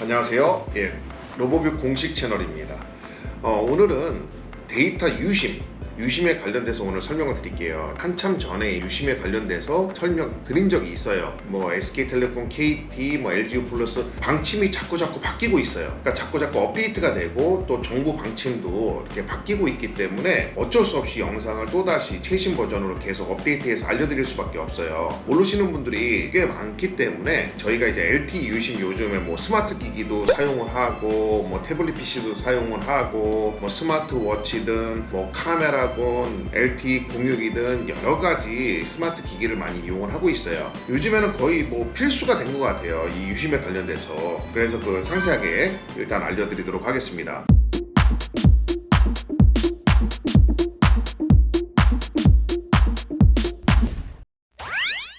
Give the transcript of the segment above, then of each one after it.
안녕하세요. 예, 로보뷰 공식 채널입니다. 어, 오늘은 데이터 유심, 유심에 관련돼서 오늘 설명을 드릴게요. 한참 전에 유심에 관련돼서 설명 드린 적이 있어요. 뭐 SK텔레콤, KT, 뭐 LGU 플러스 방침이 자꾸 자꾸 바뀌고 있어요. 그러니까 자꾸 자꾸 업데이트가 되고 또 정부 방침도 이렇게 바뀌고 있기 때문에 어쩔 수 없이 영상을 또 다시 최신 버전으로 계속 업데이트해서 알려드릴 수밖에 없어요. 모르시는 분들이 꽤 많기 때문에 저희가 이제 LTE 유심 요즘에 뭐 스마트 기기도 사용을 하고 뭐 태블릿 PC도 사용을 하고 뭐 스마트워치든 뭐 카메라 건 LTE 공유기든 여러 가지 스마트 기기를 많이 이용을 하고 있어요. 요즘에는 거의 뭐 필수가 된 것 같아요. 이 유심에 관련돼서 그래서 그 상세하게 일단 알려드리도록 하겠습니다.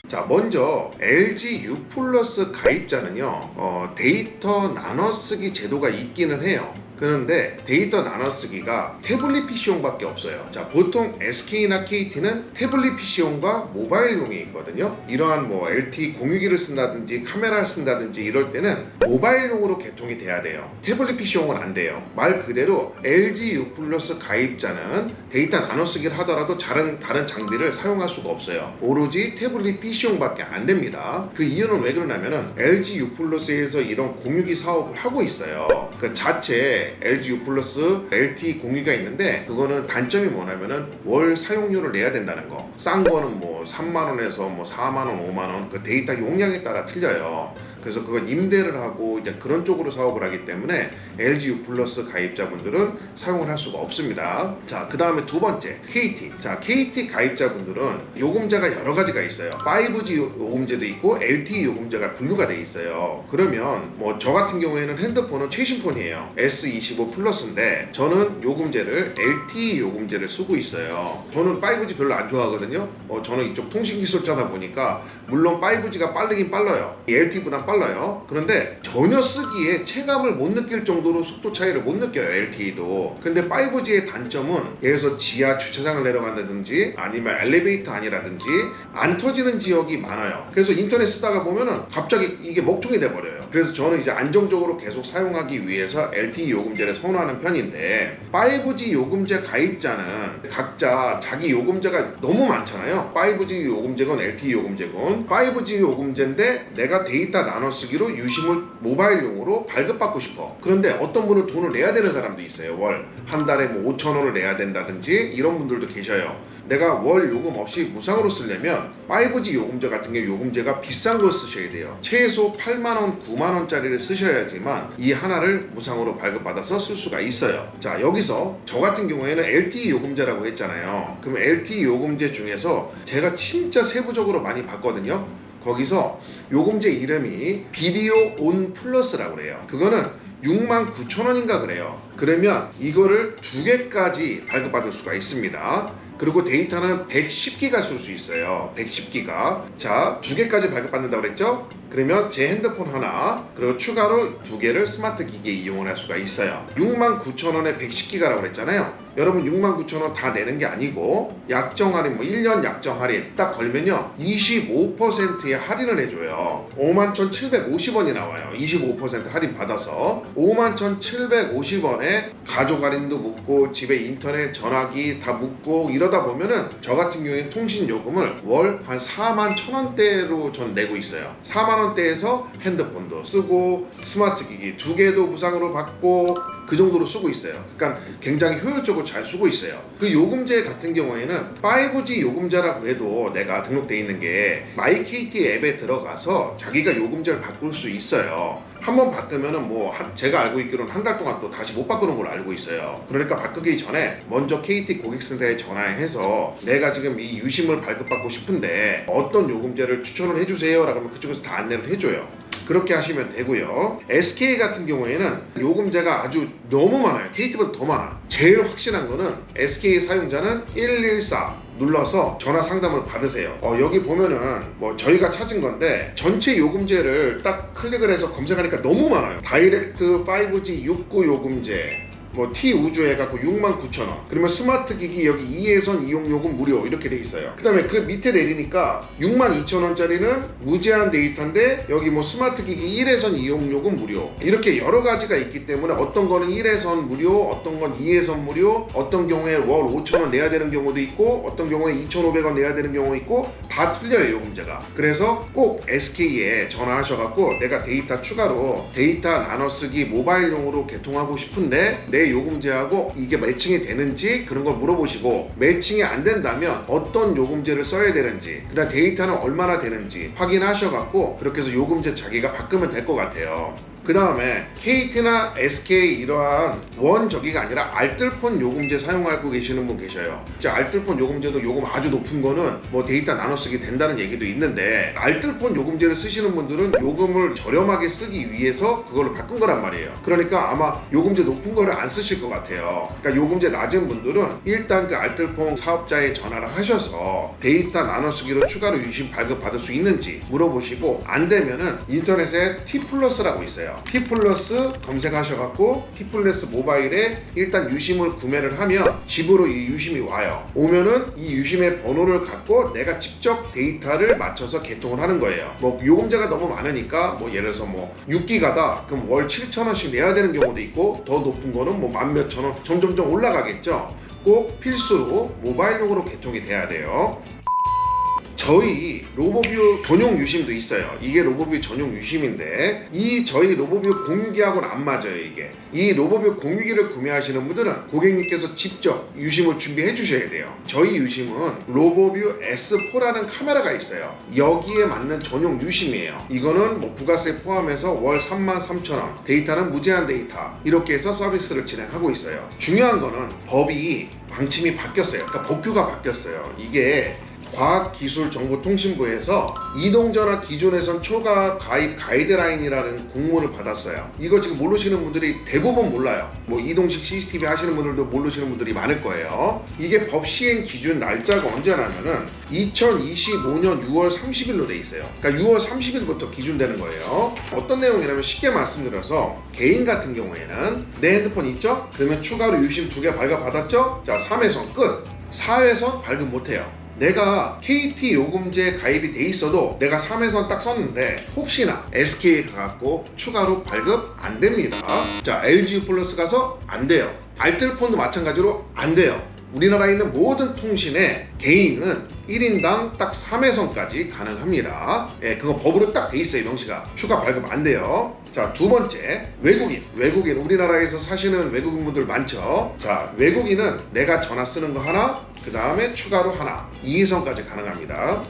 자, 먼저 LG U 플러스 가입자는요, 어, 데이터 나눠쓰기 제도가 있기는 해요. 그런데 데이터 나눠쓰기가 태블릿 PC용밖에 없어요. 자, 보통 SK나 KT는 태블릿 PC용과 모바일용이 있거든요. 이러한 뭐 LTE 공유기를 쓴다든지 카메라를 쓴다든지 이럴 때는 모바일용으로 개통이 돼야 돼요. 태블릿 PC용은 안 돼요. 말 그대로 LG U 플러스 가입자는 데이터 나눠쓰기를 하더라도 다른 다른 장비를 사용할 수가 없어요. 오로지 태블릿 PC용밖에 안 됩니다. 그 이유는 왜 그러냐면은 LG U 플러스에서 이런 공유기 사업을 하고 있어요. 그 자체 LG U 플러스 LTE 공유기가 있는데 그거는 단점이 뭐냐면은 월 사용료를 내야 된다는 거. 싼 거는 뭐 3만 원에서 뭐 4만 원, 5만 원 그 데이터 용량에 따라 틀려요. 그래서 그건 임대를 하고 이제 그런 쪽으로 사업을 하기 때문에 LG U 플러스 가입자분들은 사용을 할 수가 없습니다. 자, 그 다음에 두 번째 KT. 자, KT 가입자분들은 요금제가 여러 가지가 있어요. 5G 요금제도 있고 LTE 요금제가 분류가 돼 있어요. 그러면 뭐 저 같은 경우에는 핸드폰은 최신 폰이에요. S25 플러스인데 저는 요금제를 LTE 요금제를 쓰고 있어요. 저는 5G 별로 안 좋아하거든요. 어, 저는 이쪽 통신 기술자다 보니까 물론 5G가 빠르긴 빨라요. LTE보다 빨라요. 그런데 전혀 쓰기에 체감을 못 느낄 정도로 속도 차이를 못 느껴요. LTE도. 근데 5G의 단점은 들어서 지하 주차장을 내려간다든지 아니면 엘리베이터 안이라든지 안 터지는 지역이 많아요. 그래서 인터넷 쓰다가 보면은 갑자기 이게 먹통이 돼 버려요. 그래서 저는 이제 안정적으로 계속 사용하기 위해서 LTE 요금제를 선호하는 편인데 5G 요금제 가입자는 각자 자기 요금제가 너무 많잖아요. 5G 요금제건 LTE 요금제건 5G 요금제인데 내가 데이터 나눠 쓰기로 유심을 모바일용으로 발급받고 싶어. 그런데 어떤 분은 돈을 내야 되는 사람도 있어요. 월 한 달에 뭐 5천 원을 내야 된다든지 이런 분들도 계셔요. 내가 월 요금 없이 무상으로 쓰려면 5G 요금제 같은 게 요금제가 비싼 걸 쓰셔야 돼요. 최소 8만 원, 9만 원짜리를 쓰셔야지만 이 하나를 무상으로 발급받아서 쓸 수가 있어요. 자, 여기서 저 같은 경우에는 LTE 요금제라고 했잖아요. 그럼 LTE 요금제 중에서 제가 진짜 세부적으로 많이 봤거든요. 거기서 요금제 이름이 비디오 온 플러스라고 그래요. 그거는 6만 9천 원인가 그래요. 그러면 이거를 두 개까지 발급받을 수가 있습니다. 그리고 데이터는 110기가 쓸 수 있어요. 110기가. 자, 두 개까지 발급받는다고 그랬죠? 그러면 제 핸드폰 하나, 그리고 추가로 두 개를 스마트 기기에 이용을 할 수가 있어요. 6만 9천 원에 110기가라고 그랬잖아요. 여러분 6만 9천 원다 내는 게 아니고 약정 할인 뭐 1년 약정 할인 딱 걸면요. 25%의 할인을 해줘요. 5만 1,750원이 나와요. 25% 할인 받아서. 5만 1,750원에 가족 할인도 묻고 집에 인터넷 전화기 다 묻고 이러다 보면은 저 같은 경우에 통신 요금을 월 한 4만 1천 원대로 전 내고 있어요. 4만 원대에서 핸드폰도 쓰고 스마트 기기 두 개도 무상으로 받고 그 정도로 쓰고 있어요. 그러니까 굉장히 효율적으로 잘 쓰고 있어요. 그 요금제 같은 경우에는 5G 요금제라고 해도 내가 등록돼 있는 게 마이KT 앱에 들어가서 자기가 요금제를 바꿀 수 있어요. 한 번 바꾸면은 뭐 한- 제가 알고 있기로는 한 달 동안 또 다시 못 바꾸는 걸로 알고 있어요. 그러니까 바꾸기 전에 먼저 KT 고객센터에 전화해서 내가 지금 이 유심을 발급받고 싶은데 어떤 요금제를 추천을 해주세요 라고 하면 그쪽에서 다 안내를 해줘요. 그렇게 하시면 되고요. SK 같은 경우에는 요금제가 아주 너무 많아요. KT보다 더 많아. 제일 확실한 거는 SK 사용자는 114 눌러서 전화 상담을 받으세요. 어, 여기 보면은 뭐 저희가 찾은 건데 전체 요금제를 딱 클릭을 해서 검색하니까 너무 많아요. 다이렉트 5G 69 요금제 뭐 T 우주 해갖고 69,000원. 그러면 스마트 기기 여기 2회선 이용 요금 무료 이렇게 돼 있어요. 그 다음에 그 밑에 내리니까 62,000원짜리는 무제한 데이터인데 여기 뭐 스마트 기기 1회선 이용 요금 무료. 이렇게 여러 가지가 있기 때문에 어떤 거는 1회선 무료, 어떤 건 2회선 무료, 어떤 경우에 월 5,000원 내야 되는 경우도 있고 어떤 경우에 2,500원 내야 되는 경우 있고 다 틀려요 요금제가. 그래서 꼭 SK에 전화하셔갖고 내가 데이터 추가로 데이터 나눠 쓰기 모바일용으로 개통하고 싶은데 내 요금제하고 이게 매칭이 되는지 그런 걸 물어보시고 매칭이 안 된다면 어떤 요금제를 써야 되는지 그다음 데이터는 얼마나 되는지 확인하셔갖고 그렇게 해서 요금제 자기가 바꾸면 될 것 같아요. 그 다음에 KT나 SK 이러한 원 저기가 아니라 알뜰폰 요금제 사용하고 계시는 분 계셔요. 이제 알뜰폰 요금제도 요금 아주 높은 거는 뭐 데이터 나눠 쓰기 된다는 얘기도 있는데 알뜰폰 요금제를 쓰시는 분들은 요금을 저렴하게 쓰기 위해서 그걸로 바꾼 거란 말이에요. 그러니까 아마 요금제 높은 거를 안 쓰실 것 같아요. 그러니까 요금제 낮은 분들은 일단 그 알뜰폰 사업자에 전화를 하셔서 데이터 나눠 쓰기로 추가로 유심 발급 받을 수 있는지 물어보시고 안 되면은 인터넷에 T 플러스라고 있어요. T 플러스 검색하셔갖고 T 플러스 모바일에 일단 유심을 구매를 하면 집으로 이 유심이 와요. 오면은 이 유심의 번호를 갖고 내가 직접 데이터를 맞춰서 개통을 하는 거예요. 뭐 요금제가 너무 많으니까 뭐 예를 들어서 뭐 6기가다 그럼 월 7천 원씩 내야 되는 경우도 있고 더 높은 거는 뭐 만 몇천 원 점점점 올라가겠죠. 꼭 필수로 모바일용으로 개통이 돼야 돼요. 저희 로보뷰 전용 유심도 있어요. 이게 로보뷰 전용 유심인데 이 저희 로보뷰 공유기하고는 안 맞아요. 이게 이 로보뷰 공유기를 구매하시는 분들은 고객님께서 직접 유심을 준비해 주셔야 돼요. 저희 유심은 로보뷰 S4라는 카메라가 있어요. 여기에 맞는 전용 유심이에요. 이거는 뭐 부가세 포함해서 월 33,000원, 데이터는 무제한 데이터 이렇게 해서 서비스를 진행하고 있어요. 중요한 거는 법이 방침이 바뀌었어요. 그러니까 법규가 바뀌었어요. 이게 과학기술정보통신부에서 이동전화 기준에선 초과 가입 가이드라인이라는 공문을 받았어요. 이거 지금 모르시는 분들이 대부분 몰라요. 뭐 이동식 CCTV 하시는 분들도 모르시는 분들이 많을 거예요. 이게 법 시행 기준 날짜가 언제냐면은 2025년 6월 30일로 돼 있어요. 그러니까 6월 30일부터 기준되는 거예요. 어떤 내용이냐면 쉽게 말씀드려서 개인 같은 경우에는 내 핸드폰 있죠? 그러면 추가로 유심 두 개 발급 받았죠? 자 3회선 끝. 4회선 발급 못 해요. 내가 KT 요금제 가입이 돼 있어도 내가 3회선 딱 썼는데 혹시나 SK 가 갖고 추가로 발급 안 됩니다. 자 LG 플러스 가서 안 돼요. 알뜰폰도 마찬가지로 안 돼요. 우리나라에 있는 모든 통신에 개인은 1인당 딱 3회선까지 가능합니다. 예, 그거 법으로 딱 돼 있어요, 명시가. 추가 발급 안 돼요. 자, 두 번째, 외국인. 외국인, 우리나라에서 사시는 외국인분들 많죠. 자, 외국인은 내가 전화 쓰는 거 하나, 그 다음에 추가로 하나. 2회선까지 가능합니다.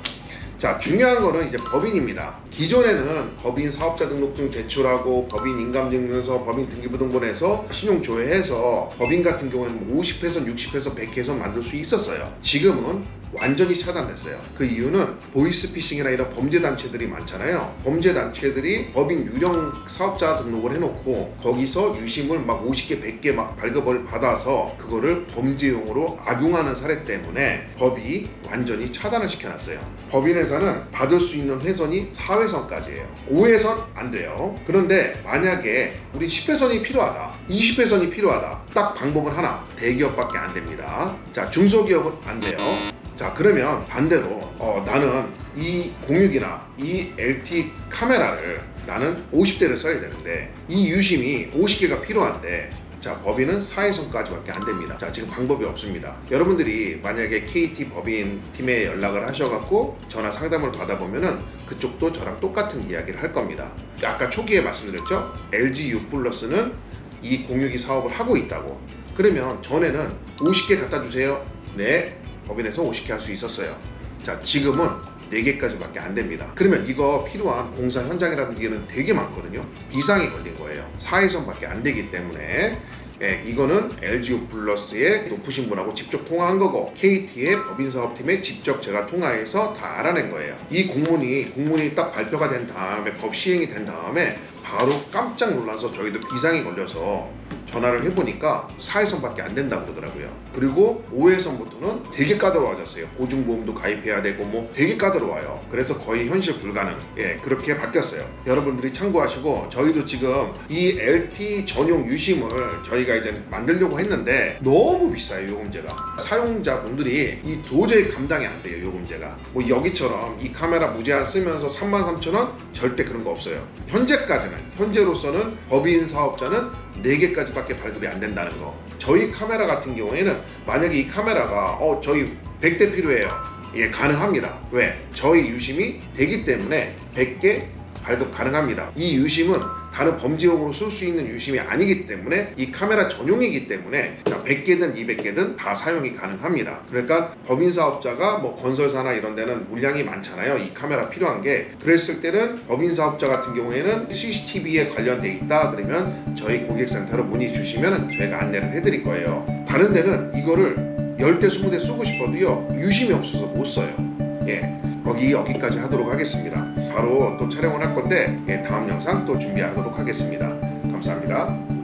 자 중요한 거는 이제 법인입니다. 기존에는 법인 사업자 등록증 제출하고 법인 인감증명서, 법인 등기부등본에서 신용 조회해서 법인 같은 경우에는 50회선, 60회선, 100회선 만들 수 있었어요. 지금은 완전히 차단됐어요. 그 이유는 보이스피싱이나 이런 범죄 단체들이 많잖아요. 범죄 단체들이 법인 유령 사업자 등록을 해놓고 거기서 유심을 막 50개, 100개 막 발급을 받아서 그거를 범죄용으로 악용하는 사례 때문에 법이 완전히 차단을 시켜놨어요. 법인 회사는 받을 수 있는 회선이 4회선까지예요. 5회선 안 돼요. 그런데 만약에 우리 10회선이 필요하다, 20회선이 필요하다, 딱 방법은 하나, 대기업밖에 안 됩니다. 자, 중소기업은 안 돼요. 자 그러면 반대로 어, 나는 이 공유기나 이 LT 카메라를 나는 50대를 써야 되는데 이 유심이 50개가 필요한데 자 법인은 4회선까지밖에 안 됩니다. 자 지금 방법이 없습니다. 여러분들이 만약에 KT 법인 팀에 연락을 하셔갖고 전화 상담을 받아보면은 그쪽도 저랑 똑같은 이야기를 할 겁니다. 아까 초기에 말씀드렸죠? LG U 플러스는 이 공유기 사업을 하고 있다고. 그러면 전에는 50개 갖다 주세요. 네. 법인에서 50개 할 수 있었어요. 자, 지금은 4개까지밖에 안 됩니다. 그러면 이거 필요한 공사 현장이라는 게는 되게 많거든요. 비상이 걸린 거예요. 4회선밖에 안 되기 때문에 예, 이거는 LGU 플러스의 높으신 분하고 직접 통화한 거고 KT의 법인사업팀에 직접 제가 통화해서 다 알아낸 거예요. 이 공문이 공문이 딱 발표가 된 다음에 법 시행이 된 다음에 바로 깜짝 놀라서 저희도 비상이 걸려서 전화를 해보니까 4회선밖에 안 된다고 그러더라고요. 그리고 5회선부터는 되게 까다로워졌어요. 보증보험도 가입해야 되고 뭐 되게 까다로워요. 그래서 거의 현실 불가능. 예, 그렇게 바뀌었어요. 여러분들이 참고하시고 저희도 지금 이 LT 전용 유심을 저희가 이제 만들려고 했는데 너무 비싸요 요금제가. 사용자분들이 이 도저히 감당이 안 돼요 요금제가. 뭐 여기처럼 이 카메라 무제한 쓰면서 33,000원 절대 그런 거 없어요. 현재까지는 현재로서는 법인 사업자는 4개까지밖에 발급이 안 된다는 거. 저희 카메라 같은 경우에는 만약에 이 카메라가 어 저희 100대 필요해요. 예, 가능합니다. 왜? 저희 유심이 되기 때문에 100개 발급 가능합니다. 이 유심은 다른 범죄용으로 쓸 수 있는 유심이 아니기 때문에 이 카메라 전용이기 때문에 자, 100개든 200개든 다 사용이 가능합니다. 그러니까 법인 사업자가 뭐 건설사나 이런 데는 물량이 많잖아요. 이 카메라 필요한 게 그랬을 때는 법인 사업자 같은 경우에는 CCTV에 관련돼 있다 그러면 저희 고객센터로 문의 주시면 저희가 안내를 해드릴 거예요. 다른 데는 이거를 10대 20대 쓰고 싶어도요 유심이 없어서 못 써요. 예. 거기 여기까지 하도록 하겠습니다. 바로 또 촬영을 할 건데 예, 다음 영상 또 준비하도록 하겠습니다. 감사합니다.